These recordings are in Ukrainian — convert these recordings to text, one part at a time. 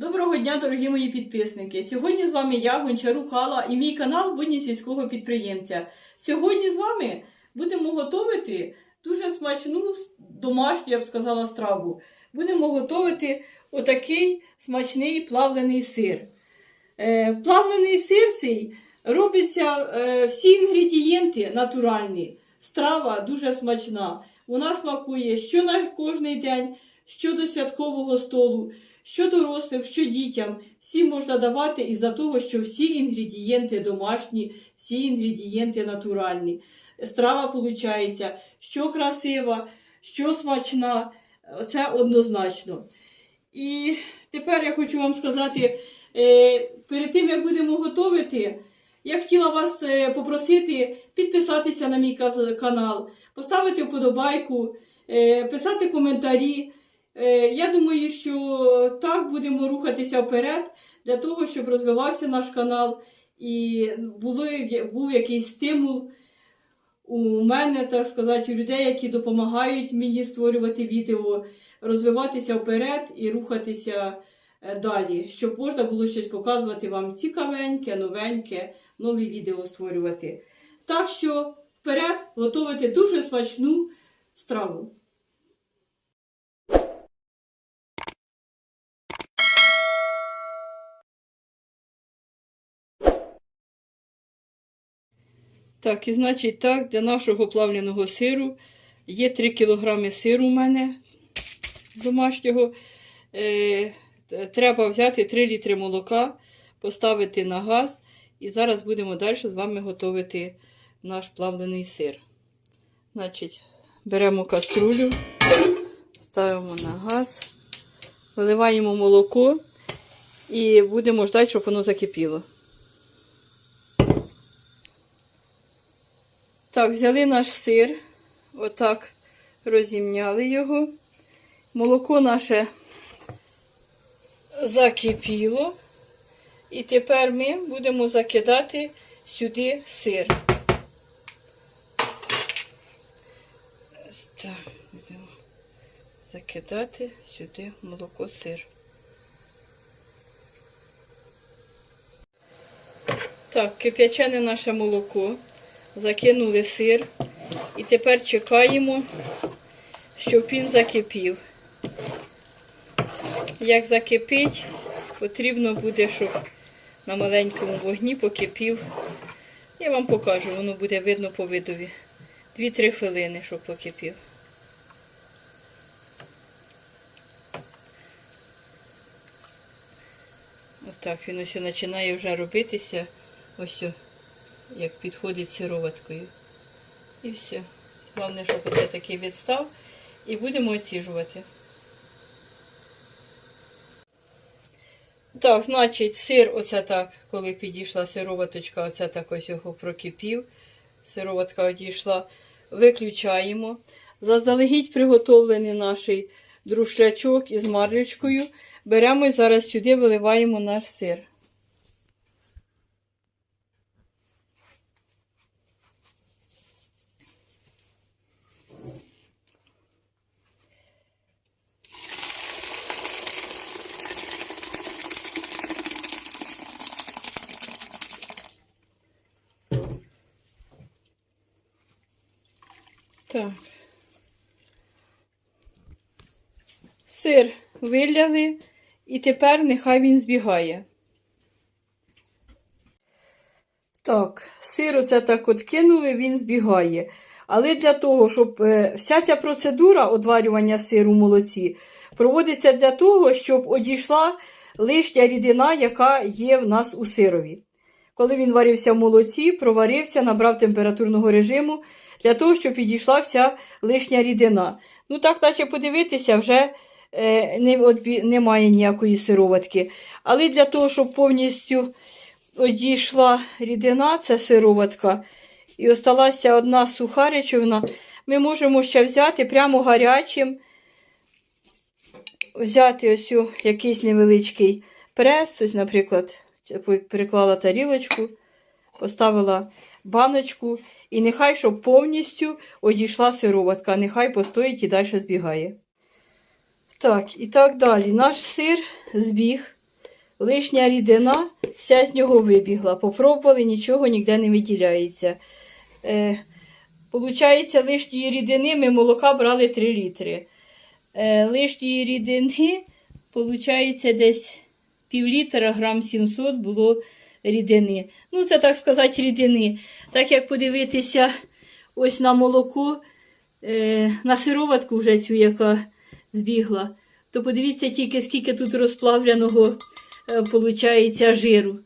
Доброго дня, дорогі мої підписники! Сьогодні з вами я, Гончарук Алла, і мій канал Будні сільського підприємця. Сьогодні з вами будемо готувати дуже смачну домашню, я б сказала, страву. Будемо готувати отакий смачний плавлений сир. Е, плавлений сир цей робиться е, всі інгредієнти натуральні. Страва дуже смачна. Вона смакує що на кожний день, що до святкового столу. Що дорослим, що дітям, всім можна давати із-за того, що всі інгредієнти домашні, всі інгредієнти натуральні. Страва виходить, що красива, що смачна, це однозначно. І тепер я хочу вам сказати, е, перед тим як будемо готувати, я хотіла вас е, попросити підписатися на мій канал, поставити вподобайку, е, писати коментарі. Е, Я думаю, що так будемо рухатися вперед для того, щоб розвивався наш канал і було, був якийсь стимул у мене, так сказати, у людей, які допомагають мені створювати відео, розвиватися вперед і рухатися е, далі, щоб можна було щось показувати вам цікавеньке, новеньке, нові відео створювати. Так що вперед готувати дуже смачну страву. Так, і значить так, для нашого плавленого сиру є 3 кг сиру у мене домашнього. Е, треба взяти 3 літри молока, поставити на газ. І зараз будемо далі з вами готувати наш плавлений сир. Значить, беремо каструлю, ставимо на газ, виливаємо молоко і будемо ждати, щоб воно закипіло. Так, взяли наш сир, отак розімняли його. Молоко наше закипіло. І тепер ми будемо закидати сюди сир. Так, будемо закидати сюди молоко сир. Так, кип'ячене наше молоко закинули сир і тепер чекаємо, щоб він закипів. Як закипить, потрібно буде, щоб на маленькому вогні покипів. Я вам покажу, воно буде видно по видові. 2-3 хвилини, щоб покипів. Отак він ось починає вже робитися. Ось о як підходить сироваткою. І все. Головне, щоб оце такий відстав. І будемо оціжувати. Так, значить, сир, оце так, коли підійшла сироваточка, оце так ось його прокипів. Сироватка одійшла. Виключаємо. Заздалегідь приготовлений наш друшлячок із марлючкою. Беремо і зараз сюди виливаємо наш сир. Так. Сир виляли, і тепер нехай він збігає. Так, сир оце так от кинули, він збігає. Але для того, щоб е, вся ця процедура одварювання сиру в молоці проводиться для того, щоб одійшла лишня рідина, яка є в нас у сирові. Коли він варився в молоці, проварився, набрав температурного режиму для того, щоб відійшла вся лишня рідина. Ну так, наче подивитися, вже е, не, одбі- немає ніякої сироватки. Але для того, щоб повністю одійшла рідина, це сироватка, і осталася одна суха речовина, ми можемо ще взяти прямо гарячим, взяти ось якийсь невеличкий прес, ось, наприклад, переклала тарілочку, поставила баночку, і нехай, щоб повністю одійшла сироватка, нехай постоїть і далі збігає. Так, і так далі. Наш сир збіг. лишня рідина, вся з нього вибігла. Попробували, нічого ніде не виділяється. Е, Получається, лишньої рідини ми молока брали 3 літри. Е, лишньої рідини, получається, десь пів літра, грам 700 було рідини. Ну, це так сказати, рідини. Так як подивитися ось на молоко, е, на сироватку вже цю, яка збігла, то подивіться тільки, скільки тут розплавленого е, получається жиру.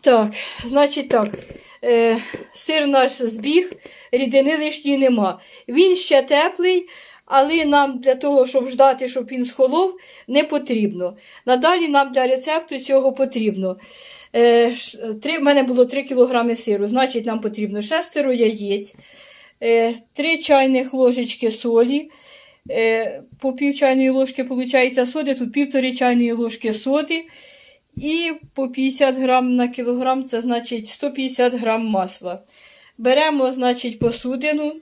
Так, значить так. Е, сир наш збіг, рідини лишньої нема. Він ще теплий, але нам для того, щоб ждати, щоб він схолов, не потрібно. Надалі нам для рецепту цього потрібно. Е, ш- три, в мене було 3 кг сиру, значить, нам потрібно шестеро яєць, е, 3 чайних ложечки солі. Е, по пів чайної ложки виходить соди, тут півтори чайної ложки соди. І по 50 грам на кілограм, це значить 150 грам масла. Беремо, значить, посудину,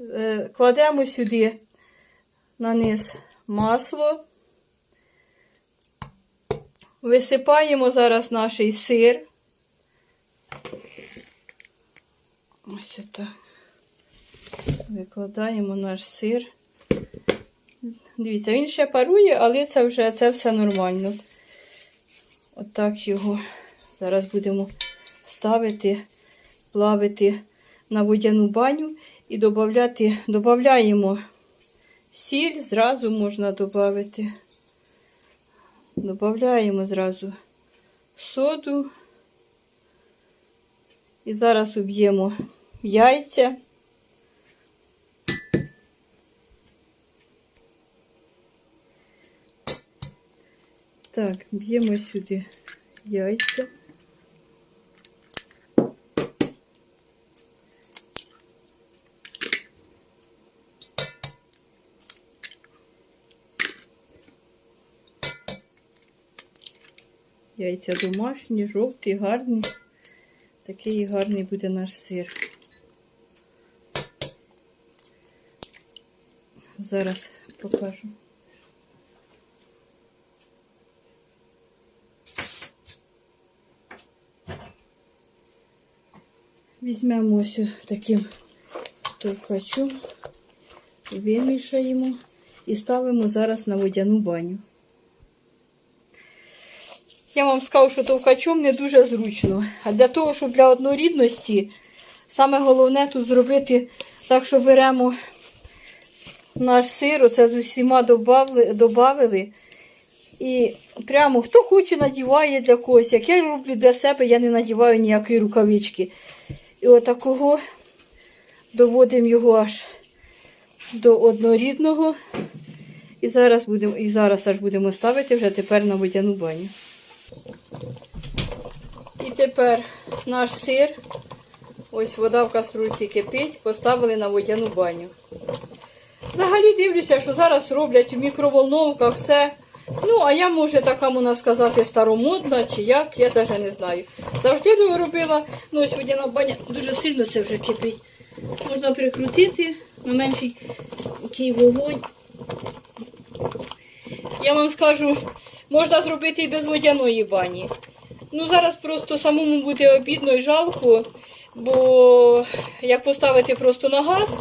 е, кладемо сюди на низ масло. Висипаємо зараз наш сир. Ось отак. Викладаємо наш сир. Дивіться, він ще парує, але це вже це все нормально. Отак його зараз будемо ставити, плавити на водяну баню і додати, додаємо сіль, зразу можна додати. Додаємо зразу соду. І зараз уб'ємо яйця. Так, б'ємо сюди яйця. Яйця домашні, жовті, гарні. Такий гарний буде наш сир. Зараз покажу. Візьмемо ось таким товкачом, вимішаємо і ставимо зараз на водяну баню. Я вам скажу, що товкачом не дуже зручно. А для того, щоб для однорідності, саме головне тут зробити так, що беремо наш сир, оце з усіма добавили. І прямо хто хоче, надіває для когось. Як я роблю для себе, я не надіваю ніякої рукавички. І отакого доводимо його аж до однорідного. І зараз будемо, і зараз аж будемо ставити вже тепер на водяну баню. І тепер наш сир, ось вода в каструльці кипить, поставили на водяну баню. Взагалі дивлюся, що зараз роблять у мікроволновках все. Ну, а я, може, така можна сказати, старомодна чи як, я навіть не знаю. Завжди робила, ну ось водяна баня дуже сильно це вже кипить. Можна прикрутити на менший вогонь. Я вам скажу, можна зробити і без водяної бані. Ну, зараз просто самому буде обідно і жалко, бо як поставити просто на газ,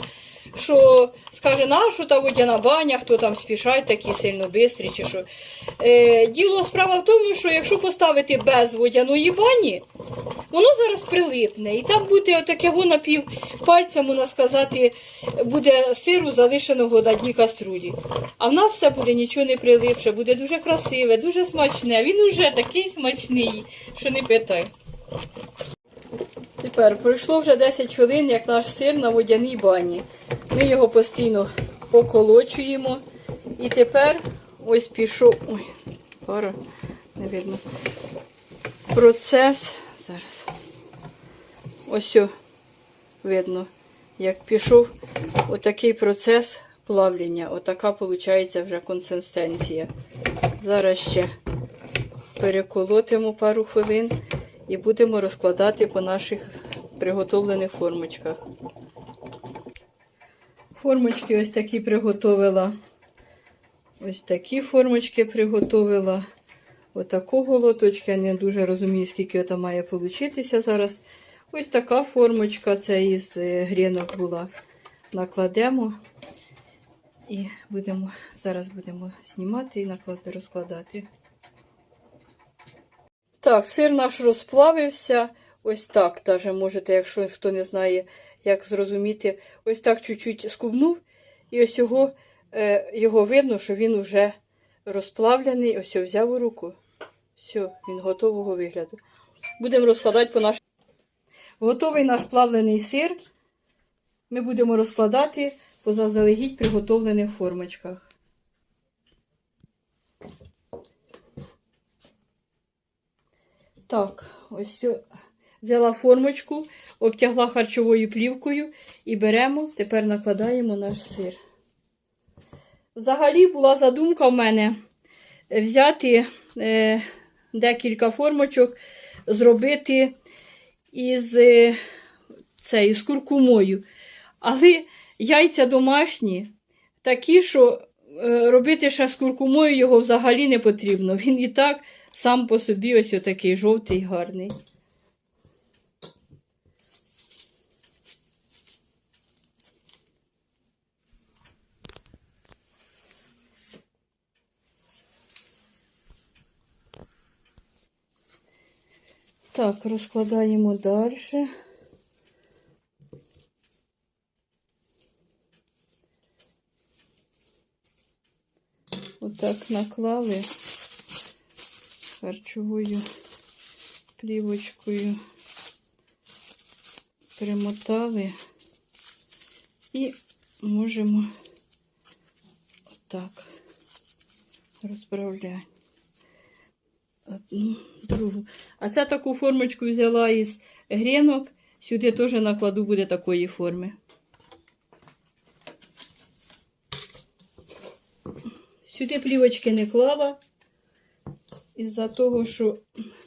що скаже, на що та водяна баня, хто там спішать, такі сильно бистрі чи що. Е, діло справа в тому, що якщо поставити без водяної бані, воно зараз прилипне. І там буде отаке воно пів пальця, можна сказати, буде сиру залишеного на дні каструлі. А в нас все буде нічого не прилипше, буде дуже красиве, дуже смачне. Він уже такий смачний, що не питай. Тепер пройшло вже 10 хвилин, як наш сир на водяній бані. Ми його постійно поколочуємо. І тепер ось пішов. Ой, пара, не видно. Процес. Зараз. Ось видно, як пішов отакий процес плавлення. Отака виходить вже консистенція. Зараз ще переколотимо пару хвилин і будемо розкладати по наших приготовлених формочках. Формочки ось такі приготовила. Ось такі формочки приготовила. отакого лоточка. Я не дуже розумію, скільки там має получитися зараз. Ось така формочка, це із е, грінок була. Накладемо і будемо, зараз будемо знімати і розкладати. Так, сир наш розплавився. Ось так, даже можете, якщо хто не знає, як зрозуміти, ось так чуть-чуть скубнув, і ось його, е, його видно, що він вже розплавлений. Ось його взяв у руку. Все, він готового вигляду. Будемо розкладати по нашому. Готовий наш плавлений сир. Ми будемо розкладати по заздалегідь приготовлених формочках. Так, ось взяла формочку, обтягла харчовою плівкою і беремо, тепер накладаємо наш сир. Взагалі була задумка в мене взяти е, декілька формочок, зробити із, е, цею, з куркумою. Але яйця домашні такі, що е, робити ще з куркумою його взагалі не потрібно. Він і так сам по собі ось отакий жовтий гарний. Так, розкладаємо далі. Отак наклали харчовою плівочкою, примотали і можемо отак розправляти одну, другу. А це таку формочку взяла із грінок. Сюди теж накладу буде такої форми. Сюди плівочки не клала. Із-за того, що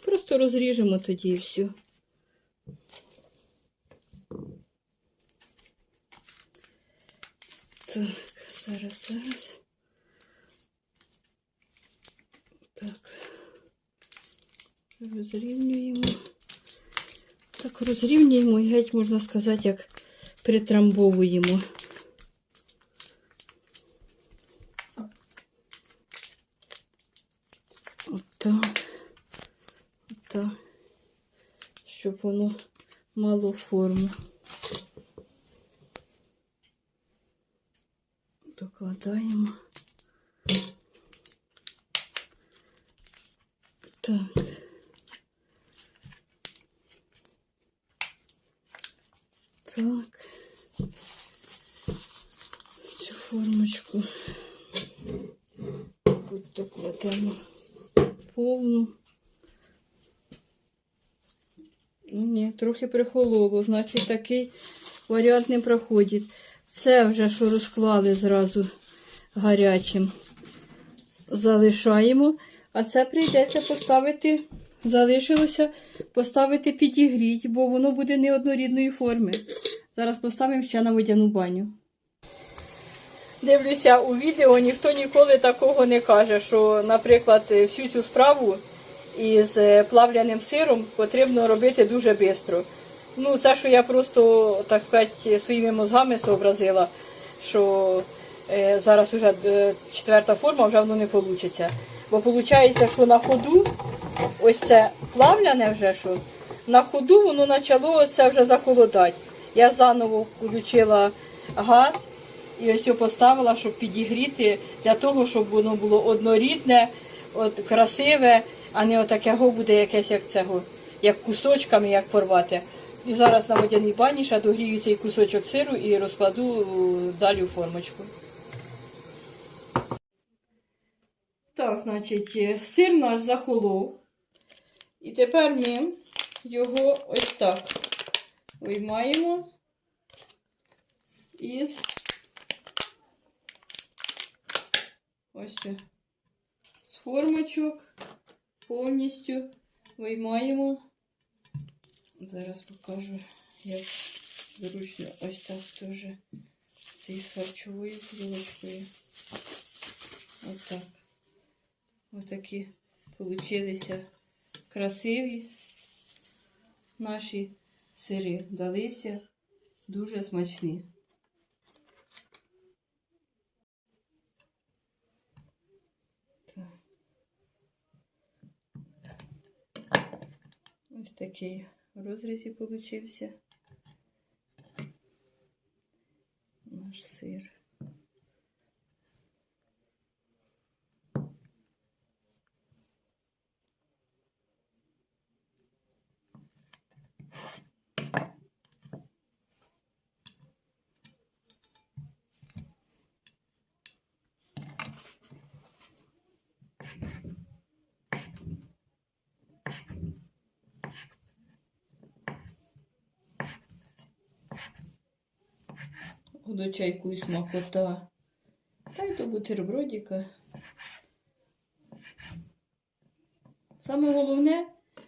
просто розріжемо тоді все. Так, зараз, зараз. Так. Розрівнюємо. Так, розрівнюємо і геть, можна сказати, як притрамбовуємо. Щоб воно мало форму. Докладаємо. Так. Так. Цю формочку тут докладемо трохи прихололо, значить такий варіант не проходить. Це вже що розклали зразу гарячим. Залишаємо, а це прийдеться поставити, залишилося поставити підігріть, бо воно буде неоднорідної форми. Зараз поставимо ще на водяну баню. Дивлюся у відео, ніхто ніколи такого не каже, що, наприклад, всю цю справу із е, плавляним сиром потрібно робити дуже швидко. Ну, це, що я просто, так сказати, своїми мозгами зобразила, що е, зараз вже е, четверта форма, вже воно не вийде. Бо виходить, що на ходу, ось це плавляне вже що, на ходу воно почало це вже захолодати. Я заново включила газ і ось його поставила, щоб підігріти, для того, щоб воно було однорідне, от, красиве, а не отакого буде якесь як цього, як кусочками, як порвати. І зараз на водяній бані ще догрію цей кусочок сиру і розкладу е, далі у формочку. Так, значить, е, сир наш захолов. І тепер ми його ось так виймаємо із ось з формочок повністю виймаємо. Зараз покажу, як зручно ось так теж цією харчовою плівочкою. Отак. Отакі получилися красиві наші сири. Далися дуже смачні. Ось такий в розрізі получився наш сир. До чайку і смакота. Та й до бутербродика. Саме головне,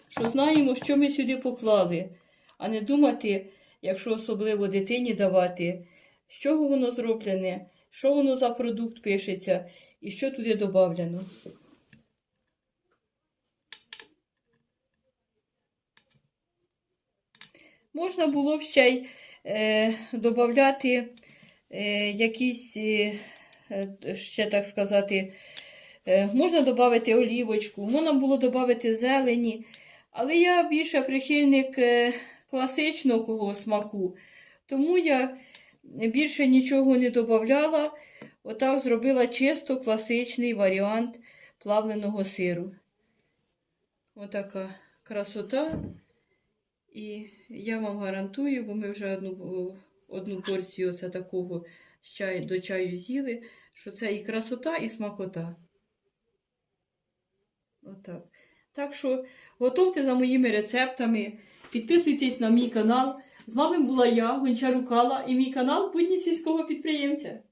що знаємо, що ми сюди поклали, а не думати, якщо особливо дитині давати, з чого воно зроблене, що воно за продукт пишеться і що туди додавлено. Можна було б ще й е, додати якісь, е, е, ще так сказати, е, можна додати олівочку, можна було додати зелені, але я більше прихильник е, класичного смаку, тому я більше нічого не додавала. Отак зробила чисто класичний варіант плавленого сиру. Отака красота. І я вам гарантую, бо ми вже одну, одну порцію оце такого чай, до чаю з'їли, що це і красота, і смакота. Отак. Так що готовте за моїми рецептами, підписуйтесь на мій канал. З вами була я, Гончару Кала, і мій канал Будні сільського підприємця.